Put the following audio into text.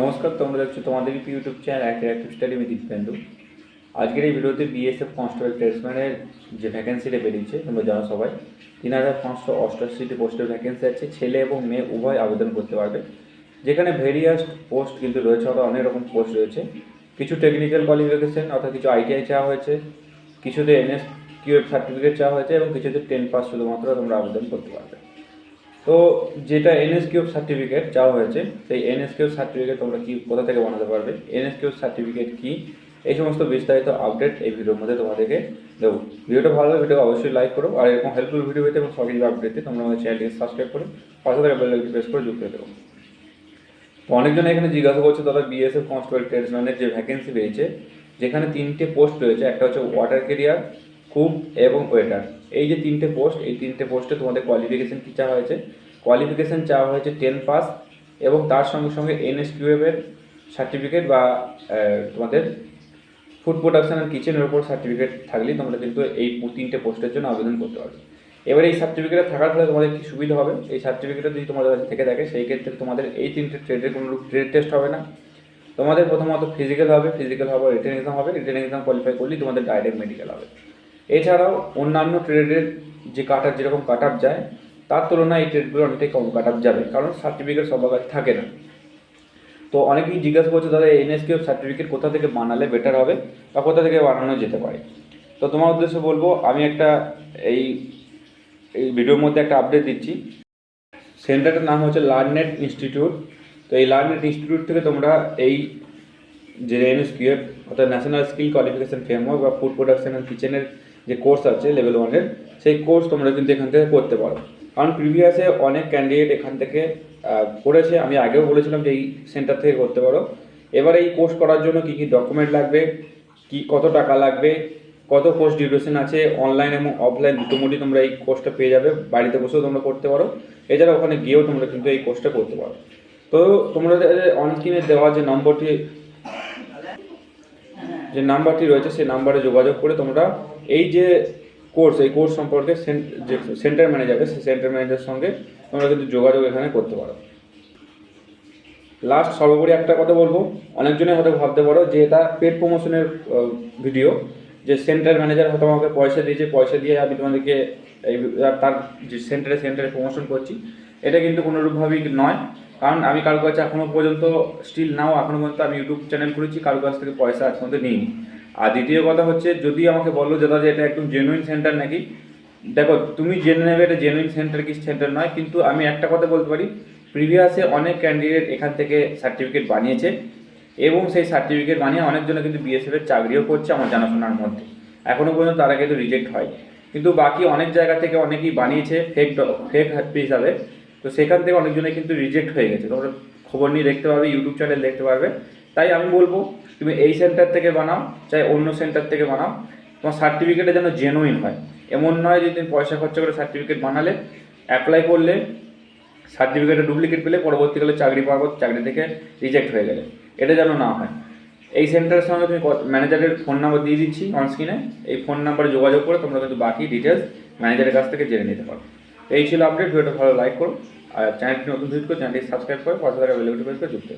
নমস্কার, তোমরা দেখছ তোমাদের ইউটিউব চ্যানেল একটা অ্যাক্টিভ স্টাডি আমি দীপেন্দু আজকের এই ভিডিওতে বিএসএফ কনস্টেবল ট্রেডসম্যানের যে ভ্যাকেন্সিটা বেরিয়েছে, তোমরা জানো সবাই, তিন হাজার পাঁচশো অষ্টআশিটি পোস্টের ভ্যাকেন্সি আছে, ছেলে এবং মেয়ে উভয় আবেদন করতে পারবে। যেখানে ভেরিয়াস পোস্ট কিন্তু রয়েছে অর্থাৎ অনেক রকম পোস্ট রয়েছে। কিছু টেকনিক্যাল কোয়ালিফিকেশন অর্থাৎ কিছু আইটিআই চাওয়া হয়েছে, কিছুতে এনএস কিউএফ সার্টিফিকেট চাওয়া হয়েছে, এবং কিছুতে টেন পাস শুধুমাত্র তোমরা আবেদন করতে পারবে। তো যেটা এনএসকিউ সার্টিফিকেট চাওয়া হয়েছে, সেই এনএসকিউ সার্টিফিকেট তোমরা কি, কোথা থেকে বানাতে পারবে? এনএসকিউ সার্টিফিকেট কি? এই সমস্ত বিস্তারিত আপডেট এই ভিডিওর মধ্যে তোমাদেরকে দেবো। ভিডিওটা ভালো লাগে ভিডিও অবশ্যই লাইক করো, আর এরকম হেল্পফুল ভিডিও পেতে এবং সঠিক আপডেট পেতে তোমরা আমাদের চ্যানেলটিকে সাবস্ক্রাইব করে পাশে থাকা বেল আইকনটি প্রেস করে যুক্ত হয়ে দেবো তো অনেকজন এখানে জিজ্ঞাসা করছে, দাদা বিএসএফ কনস্টেবল ট্রেডসম্যানের যে ভ্যাকেন্সি পেয়েছে যেখানে তিনটে পোস্ট রয়েছে, একটা হচ্ছে ওয়াটার কেরিয়ার কুক এবং ওয়েটার এই যে তিনটে পোস্ট এই তিনটে পোস্টে তোমাদের কোয়ালিফিকেশান কী চাওয়া হয়েছে? কোয়ালিফিকেশন চাওয়া হয়েছে টেন পাস এবং তার সঙ্গে সঙ্গে এনএসকিউএফের সার্টিফিকেট বা তোমাদের ফুড প্রোডাকশন আর কিচেনের ওপর সার্টিফিকেট থাকলেই তোমরা কিন্তু এই তিনটে পোস্টের জন্য আবেদন করতে পারবে। এবার এই সার্টিফিকেট থাকার ফলে তোমাদের কি সুবিধা হবে? এই সার্টিফিকেটটা যদি তোমাদের কাছে থেকে থাকে, সেই ক্ষেত্রে তোমাদের এই তিনটে ট্রেডের কোনো ট্রেড টেস্ট হবে না। তোমাদের প্রথমত ফিজিক্যাল হবে ফিজিক্যাল হবে রিটেন এক্সাম হবে রিটেন এক্সাম কোয়ালিফাই করলেই তোমাদের ডাইরেক্ট মেডিকেল হবে। এছাড়াও অন্যান্য ট্রেডের যে কাট আপ যেরকম কাট আপ যায়, তার তুলনায় এই ট্রেডগুলো অনেকটাই কম কাট আপ যাবে, কারণ সার্টিফিকেট সবার থাকে না। তো অনেকেই জিজ্ঞাসা করছে, দাদা এনএসকিউ সার্টিফিকেট কোথা থেকে বানালে বেটার হবে বা কোথা থেকে বানানো যেতে পারে? তো তোমার উদ্দেশ্যে বলব, আমি একটা এই এই ভিডিওর মধ্যে একটা আপডেট দিচ্ছি। সেন্টারটার নাম হচ্ছে লার্নেট ইনস্টিটিউট তো এই লার্নেট ইনস্টিটিউট থেকে তোমরা এই যে এনএসকিউএফ অর্থাৎ ন্যাশনাল স্কিল কোয়ালিফিকেশন ফ্রেমওয়ার্ক বা ফুড প্রোডাকশন অ্যান্ড কিচেনের যে কোর্স আছে লেভেল ওয়ানের সেই কোর্স তোমরা কিন্তু এখান থেকে করতে পারো। কারণ প্রিভিয়াসে অনেক ক্যান্ডিডেট এখান থেকে করেছে। আমি আগেও বলেছিলাম যে এই সেন্টার থেকে করতে পারো। এবার এই কোর্স করার জন্য কী কী ডকুমেন্ট লাগবে? কি, কত টাকা লাগবে? কত কোর্স ডিউরেশন আছে? অনলাইন এবং অফলাইন দুটো মোডই তোমরা এই কোর্সটা পেয়ে যাবে। বাড়িতে বসেও তোমরা করতে পারো। এছাড়া ওখানে গিয়েও তোমরা কিন্তু এই কোর্সটা করতে পারো। তো তোমরা অনস্ক্রিনে দেওয়া যে নম্বরটি যে নাম্বারটি রয়েছে, সেই নাম্বারে যোগাযোগ করে তোমরা এই যে কোর্স এই কোর্স সম্পর্কে যে সেন্টার ম্যানেজার সেই সেন্টার ম্যানেজারের সঙ্গে তোমরা কিন্তু যোগাযোগ এখানে করতে পারো। লাস্ট সর্বোপরি একটা কথা বলব অনেকজনে হয়তো ভাবতে পারো যে এটা পেড প্রমোশনের ভিডিও যে সেন্টার ম্যানেজার হয়তো আমাকে পয়সা দিয়েছে, পয়সা দিয়ে আমি তোমাদেরকে এই তার যে সেন্টারে সেন্টারে প্রমোশন করছি, এটা কিন্তু কোনোরূপভাবেই নয়। কারণ আমি কারও কাছে এখনও পর্যন্ত স্টিল নাও এখনও পর্যন্ত আমি ইউটিউব চ্যানেল করেছি কারও কাছ থেকে পয়সা আজ পর্যন্ত নিইনি। আর দ্বিতীয় কথা হচ্ছে, যদি আমাকে বলো যে দাদা এটা একদম জেনুইন সেন্টার নাকি, দেখো, তুমি জেনে নেবে এটা জেনুইন সেন্টার কি সেন্টার নয়, কিন্তু আমি একটা কথা বলতে পারি প্রিভিয়াসে অনেক ক্যান্ডিডেট এখান থেকে সার্টিফিকেট বানিয়েছে, এবং সেই সার্টিফিকেট বানিয়ে অনেকজনে কিন্তু বিএসএফ এর চাকরিও করছে আমার জানাশোনার মধ্যে। এখনও পর্যন্ত তারা কিন্তু রিজেক্ট হয়। কিন্তু বাকি অনেক জায়গা থেকে অনেকেই বানিয়েছে ফেক ফেক হিসাবে। তো সেখান থেকে অনেকজনে কিন্তু রিজেক্ট হয়ে গেছে। তোমরা খবর নিয়ে দেখতে পারবে ইউটিউব চ্যানেল দেখতে পারবে। তাই আমি বলব, তুমি এই সেন্টার থেকে বানাও, চাই অন্য সেন্টার থেকে বানাও। তোমার সার্টিফিকেটে যেন জেনুইন হয়। এমন নয় যে তুমি পয়সা খরচা করে সার্টিফিকেট বানালে অ্যাপ্লাই করলে সার্টিফিকেটে ডুপ্লিকেট পেলে, পরবর্তীকালে চাকরি পাওয়ার চাকরি থেকে রিজেক্ট হয়ে গেলে। এটা যেন না হয়। এই সেন্টারের সঙ্গে তুমি ম্যানেজারের ফোন নাম্বার দিয়ে দিচ্ছি অন স্ক্রিনে এই ফোন নাম্বারে যোগাযোগ করে তোমরা কিন্তু বাকি ডিটেলস ম্যানেজারের কাছ থেকে জেনে নিতে পারো। এই ছিল আপডেট ভিডিওটা ভালো লাইক করো। আর চ্যানেলটি নতুন ভিজিট করে চ্যানেলটি সাবস্ক্রাইব করে, পাশে থাকা বেল করে যুক্ত